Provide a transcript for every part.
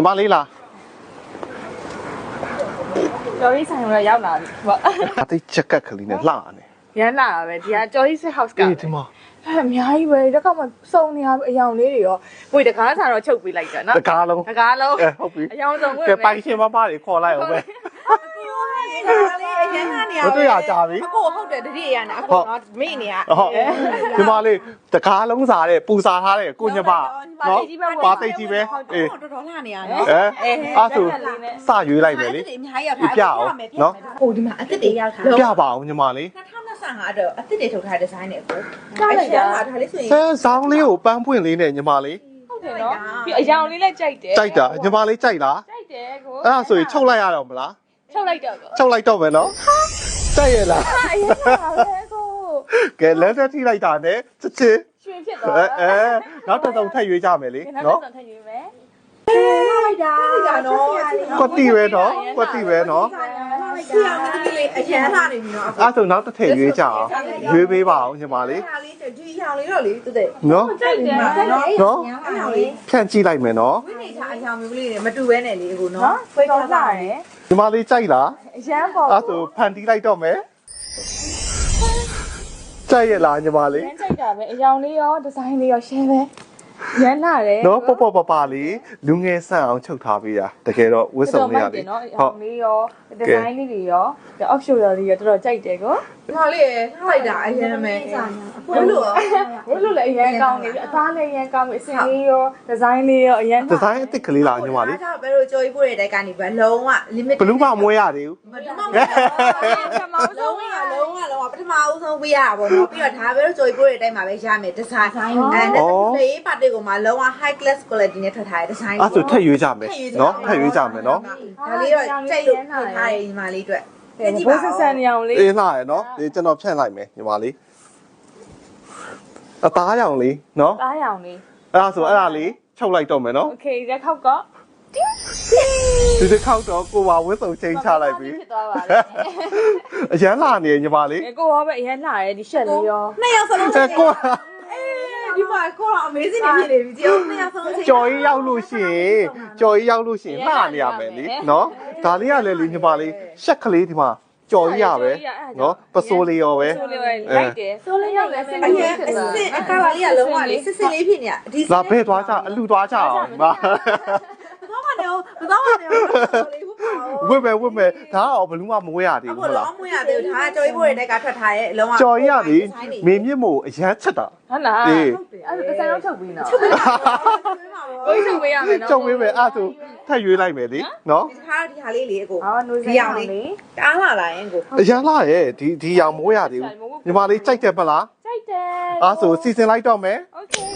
ညီမလေးလားကျော်ကြီးဆိုင်တော့ရောက်လာပြီပေါ့အသိချက်ကက်ကလေးနဲ့လှနေရမ်းလာတာပဲဒီကကျော်ကြီးစစ်ဟောက်စ်ကအေးဒီမှာအဲ့အများကြီးပဲတက်ကမှစုံနေရအယောင်လေးတွေရောဝေတကားစားတော့ချုပ်ပေးလိုက်တာနော်တကားလုံးတကားလုံးအဲဟုတ်ပြီအယောင်စုံဝေကဲပိုင်ရှင်မမတွေခေါ်လိုက်အောင်ပဲ အရင်ကနေရမတွေ့ရကြပြီအကိုဟုတ်တယ်တတိယရနေအကိုနော်မိနေရဟုတ်ဒီမလေးတကားလုံးစားတဲ့ပူစားထားတဲ့ကိုညမနော်ပါသိကြီးပဲအေးတော်တော်လှနေရနော်အဲအဲ့ဆိုစရွေးလိုက်မယ်လေအများကြီးရောက်ပြအောင်နော်ဟိုဒီမှာအစ်စ်တွေရောက်ထားပြပါအောင်ညီမလေး2025အတွက်အစ်စ်တွေထုတ်ထားတဲ့ဒီဇိုင်းနဲ့အကိုကားလိုက်တာဒါလေးဆိုရင်ဆန်းဆောင်းလေးကိုပန်းပွင့်လေးနဲ့ညီမလေးဟုတ်တယ်နော်ပြီးအယောင်လေးလည်းကြိုက်တယ်ကြိုက်တာညီမလေးကြိုက်လားကြိုက်တယ်ကိုအဲ့ဒါဆိုရင်ချုပ်လိုက်ရတော့မလား ချုပ်လိုက်တော့ကိုချုပ်လိုက်တော့မယ်နော်ကြိုက်ရလားအရင်ကပဲကိုကဲလက်သက်ထိလိုက်တာနဲ့ချက်ချင်းရွှင်ဖြစ်သွားအဲအဲနောက်တစ်စုံထပ်ရွေးကြမယ်လေနော်နော်ဆက်ထည့်ရွေးမယ်လိုက်တာဒါနော်ကွက်တီပဲနော်ကွက်တီပဲနော်ဆီအောင်တတိလေးအရန်လှနေပြီနော်အဲ့ဆိုနောက်တစ်ထည့်ရွေးကြအောင်ရွေးပေးပါအောင်ညီမလေးဒါလေးဒီရောင်လေးတော့လေတူတဲ့နော်ကြိုက်တယ်ကြိုက်တယ်နော်အရောင်လေးဖြန့်ကြည့်လိုက်မယ်နော်ဝိနေချာအရောင်မျိုးလေးတွေမတူဘဲနဲ့လေအခုနော်နော်ဖွေးကောင်းလာတယ် ညီမလေးကြိုက်လားအရန်ပေါ်အဲ့ဆိုဖန်တီးလိုက်တော့မယ်ကြိုက်ရလားညီမလေးရမ်းကြိုက်တာပဲအယောင်လေးရောဒီဇိုင်းလေးရောရှင်းပဲရမ်းလာတယ်နော်ပေါ့ပေါ့ပပလေးလူငယ်ဆန့်အောင်ချုပ်ထားပေးတာတကယ်တော့ဝစ်စုံလေးရတယ်နော်အယောင်လေးရောဒီဇိုင်းလေးတွေရောဒီ option ရောလေးရောတော်တော်ကြိုက်တယ်ကို ဒီမှာလေးလှလိုက်တာအရန်မဲဘယ်လိုဘယ်လိုလဲအရန်ကောင်းနေပြီအသားလေးရန်ကောင်းပြီအစင်လေးရောဒီဇိုင်းလေးရောအရန်ဒီဇိုင်းအစ်စ်ကလေးလားညီမလေးဒါဘယ်လိုကြော်ကြီးပို့တဲ့တိုက်ကနေဘလုံးဝ limit ဘလူးမမွေးရသေးဘူးဘယ်မှမဟုတ်ပထမဘူးလုံးဝလုံးဝလုံးဝပထမဦးဆုံးပေးရတာပေါ့နော်ပြီးတော့ဒါပဲလို့ကြော်ကြီးပို့တဲ့တိုက်မှာပဲရမယ်ဒီဇိုင်းအဲလေပါတေကိုမှလုံးဝ high class quality နဲ့ထွက်ထားတဲ့ဒီဇိုင်းအဲ့ဆိုထက်ရွေးကြမယ်နော်ထက်ရွေးကြမယ်နော်ဒါလေးတော့ကြိုက်လို့ထွက်ထားရဲ့ညီမလေးအတွက် ဘိုးဆက်ဆန်နေအောင်လေး အေးလာရယ်နော်ဒီကျွန်တော်ဖြန့်လိုက်မယ်ညီမလေးအသားရောင်လေးနော် သားရောင်လေး အဲ့ဒါဆိုအဲ့ဒါလေးချုပ်လိုက်တော့မယ်နော် โอเคရက်ခောက်က ဒီတစ်ခေါက်တော့ကိုပါဝစ်စုံချင်းချလိုက်ပြီ ဖြစ်သွားပါလေ အရန်လာနေညီမလေး ကိုရောပဲအရန်လာတယ်ဒီရှက်လေးရော နှစ်ယောက်စလုံး အဲကို ဒီ မှာကိုတော့ amazing နေဖြစ်နေပြီဒီတော့နှစ်ယောက်စလုံးကြော်ကြီးရောက်လို့ရှိရင်ကြော်ကြီးရောက်လို့ရှိရင်လှနေရမယ်လေနော်ဒါလေးကလည်းလေညီမလေးရှက်ကလေးဒီမှာကြော်ကြီးရပဲနော်ပစိုးလေးရောပဲဆိုးလေးလိုက်တယ်ဆိုးလေးရောက်လဲစင်အလေးရင်ဖြစ်အသွားစစ်အကားလေးကလုံးဝလေးစစ်စစ်လေးဖြစ်နေဒီလာဘဲသွားကြအလူသွားကြအောင်ဒီမှာတော့မနေဘူးတော့မနေဘူးလေးဟုတ်ပါဘူး ဝစ်မယ်ဝစ်မယ်ဒါကတော့ဘလူးမမဝဲရသေးဘူးဟုတ်လားမဝဲရသေးဘူးဒါကကြော်ကြီးဘိုးတွေတက်ကထွက်ထားရဲ့အလုံးဝကြော်ကြီးရပြီမင်းမြင့်မို့အရန်ချက်တာဟုတ်လားအဲ့ဒါတစ်ဆိုင်တော့ချုပ်ပြီးနော်ချုပ်ပြီးပါဘူးကိုကြီးချုပ်ပေးရမယ်နော်ချုပ်ပေးမယ်အဲ့ဒါထပ်ရွေးလိုက်မယ်လေနော်ဒီဟာဒီဟာလေးလေအကိုဒီရောင်လေးတအားလာလာရင်ကိုအရန်လာရဲ့ဒီဒီရောင်မဝဲရသေးဘူးညီမလေးကြိုက်တယ်ပလားကြိုက်တယ်အားဆိုစီစဉ်လိုက်တော့မယ်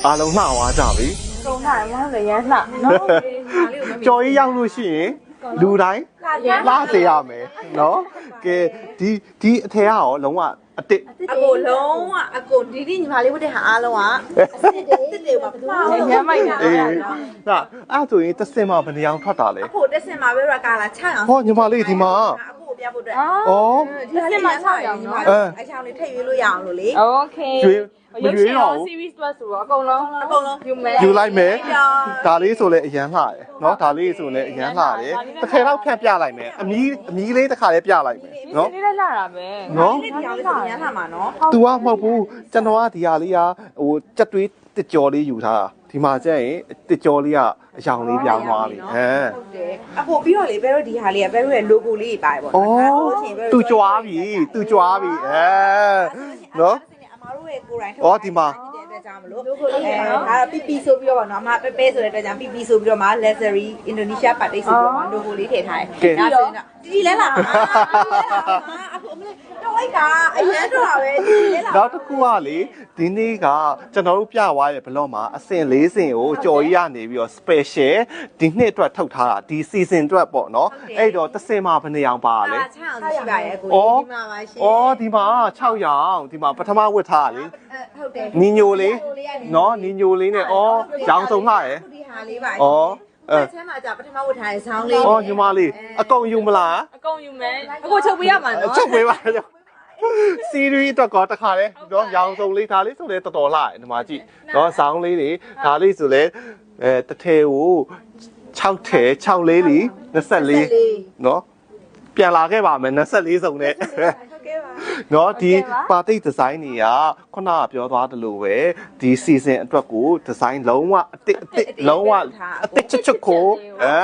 အားလုံးနှောက်သွားကြပြီကုန်တာမဟုတ်လည်းရမ်းနှောက်နော်ကြော်ကြီးရောက်လို့ရှိရင် လူတိုင်းလာစေရမယ်နော်ကဲဒီဒီအထက်ရောလုံးဝအစ်စ် အကိုလုံးဝအကိုဒီဒီညီမလေးဝတ်တဲ့ဟာအားလုံးကအစစ်တွေအစစ်တွေမှာပထမဆုံး ရမ်းမိုက်တာ အေးဟာအဲ့ဆိုရင်တစ်စင်မှာဘယ်နှရောင်ထွက်တာလဲ အကိုတက်စင်မှာပဲရကာလာချအောင် ဟောညီမလေးဒီမှာ အကိုပြဖို့အတွက် အော် ဩ ဒီစစ်မှာချအောင်ညီမလေးအချောင်းလေးထည့်ရွေးလို့ရအောင်လို့လေ โอเค ရွေး မရွေးတော့ဘူး series တွက်ဆိုတော့အကုန်လုံးအကုန်လုံးယူမယ်ယူလိုက်မယ်ဒါလေးဆိုလည်းအရန်လှတယ်เนาะဒါလေးဆိုလည်းအရန်လှတယ်တစ်ခါတော့ဖြန့်ပြလိုက်မယ်အမီးအမီးလေးတစ်ခါလည်းပြလိုက်မယ်เนาะလေးလည်းလှတာပဲเนาะလေးတရားလေးဆိုအရန်လှမှာเนาะ तू อ่ะမဟုတ်ဘူးကျွန်တော်ကဒီဟာလေးကဟိုကြက်တွေးတစ်ကြော်လေးယူထားတာဒီမှာကျရင်တစ်ကြော်လေးကအယောင်လေးပြောင်းသွားပြီဟမ်ဟုတ်တယ်အဟိုပြီးတော့လေဘဲတို့ဒီဟာလေးကဘဲတို့ရဲ့ logo လေးပါတယ်ပေါ့နော်သူကြွားပြီသူကြွားပြီအဲနော် တို့ရဲ့ကိုယ်တိုင်ဩဒီမှာတဲ့အတွက်ကြောင့်မလို့အဲဒါပီပီဆိုပြီးတော့ပါနော်အမပဲပဲဆိုတဲ့အတွက်ကြောင့်ပီပီဆိုပြီးတော့မှ luxury Indonesia ပတ်တိတ်ဆိုပြီးတော့မှ logo လေးထည့်ထားတယ်ဒါဆိုရင်တော့တီတီလဲလာအခုအမလေးတော့ လိုက်တာအရန်တော့ပဲတီတီလဲလာနောက်တစ်ခုကလေဒီနေ့ကကျွန်တော်တို့ပြသွားရဲ့ဘလော့မှာအဆင့်၄ဆင့်ကိုကြော်ကြီးရနေပြီးတော့ special ဒီနှစ်အတွက်ထုတ်ထားတာဒီ season အတွက်ပေါ့နော်အဲ့တော့တစ်ဆင့်မှာဘယ်နှရောင်ပါလဲအားချအောင်ရှိပါရဲ့ကိုဩဒီမှာပါရှင်ဩဒီမှာ6ရောင်ဒီမှာပထမဝတ်ထားတာလေဟုတ်တယ်နီညိုလေးနော်နီညိုလေးနဲ့ဩရောင်စုံလှရဲ့ဒီဟာလေးပါဩအဲအဲဆမ်းမှာじゃပထမဝတ်ထားတဲ့ဆောင်းလေးဩညီမလေးအကုန်ယူမလားအကုန်ယူမယ်အကိုချုပ်ပေးရမှာနော်ချုပ်ပေးပါကြော စီရီအတွက်ကောတခါလေနော်ရောင်စုံလေးဒါလေးဆိုလေတော်တော်လှရဲ့ဒီမှာကြည့်နော်ဆောင်းလေးတွေဒါလေးဆိုလေအဲတထဲကို6ထဲ6လေးလီ24နော်ပြန်လာခဲ့ပါမယ်24စုံနဲ့ဟုတ်ကဲ့ပါ เนาะဒီပါတိတ်ဒီဇိုင်းတွေကခုနကပြောသွားတယ်လို့ပဲဒီ season အတွက်ကိုဒီဇိုင်းလုံးဝအတစ်အတစ်လုံးဝအတစ်ချွတ်ချွတ်ကိုအဲ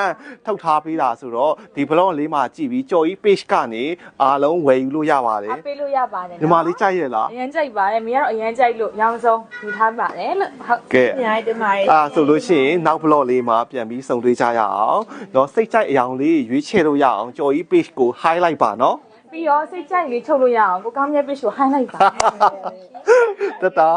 ထုတ်ထားပေးတာဆိုတော့ဒီ blog လေးမှာကြည့်ပြီးကြော်ကြီး page ကနေအားလုံးဝယ်ယူလို့ရပါတယ် အပေးလို့ရပါတယ် ညီမလေးကြိုက်ရလား အရင်ကြိုက်ပါတယ်မင်းကတော့အရင်ကြိုက်လို့ရောင်းဆုံးယူထားပါတယ်လို့ဟုတ် ကဲ အများကြီးတင်ပါတယ် အာဆိုလို့ရှိရင်နောက် blog လေးမှာပြန်ပြီးစုံတွေ့ကြရအောင်เนาะစိတ်ကြိုက်အယောင်လေးရွေးချယ်လို့ရအောင်ကြော်ကြီး page ကို highlight ပါเนาะ ပြီးတော့စိတ်ကြိုက်လေးချုပ်လို့ရအောင်ကိုကောင်းမြတ်ပစ်ကို highlight ပါတတာ